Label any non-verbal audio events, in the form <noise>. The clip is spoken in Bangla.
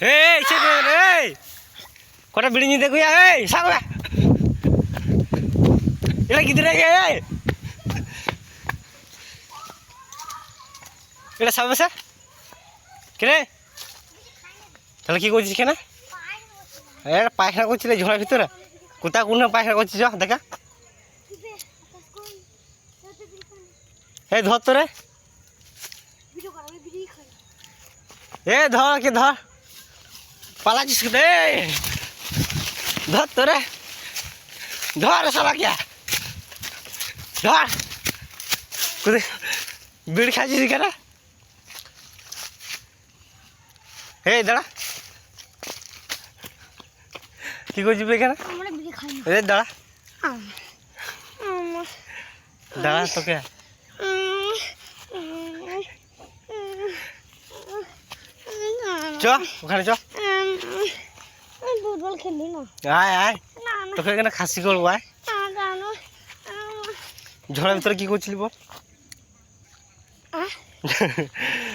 এই সে এই কটা বিড়ি নিতে কইয়া এই সাগা এটা কি দিলে এই? এটা সাবে স্যার কে তাহলে কি করছিস কেন? এটা পায়খানা করছিলে ঝোড়ার ভিতরে? কোথা কোন পায়খানা করছিস দেখা। এই ধর তোরে। এ ধর কে ধর। পালাচ্ছিস এই, ধর তোরে। ধর সালা কে ধর। কোথায়? বিড়ি খাচ্ছিস কেন? এই দাঁড়া। কি করছিস এখানে? আমরা বিড়ি খাই না। এই দাঁড়া। দাঁড়া তোকে। চ ওখানে চ। ফুটবল খেলি না। আয় আয়। না না। তোকে এখানে খাসি করব আয়। জানো ঝড়ের ভিতরে কি করছিলি বল? <laughs>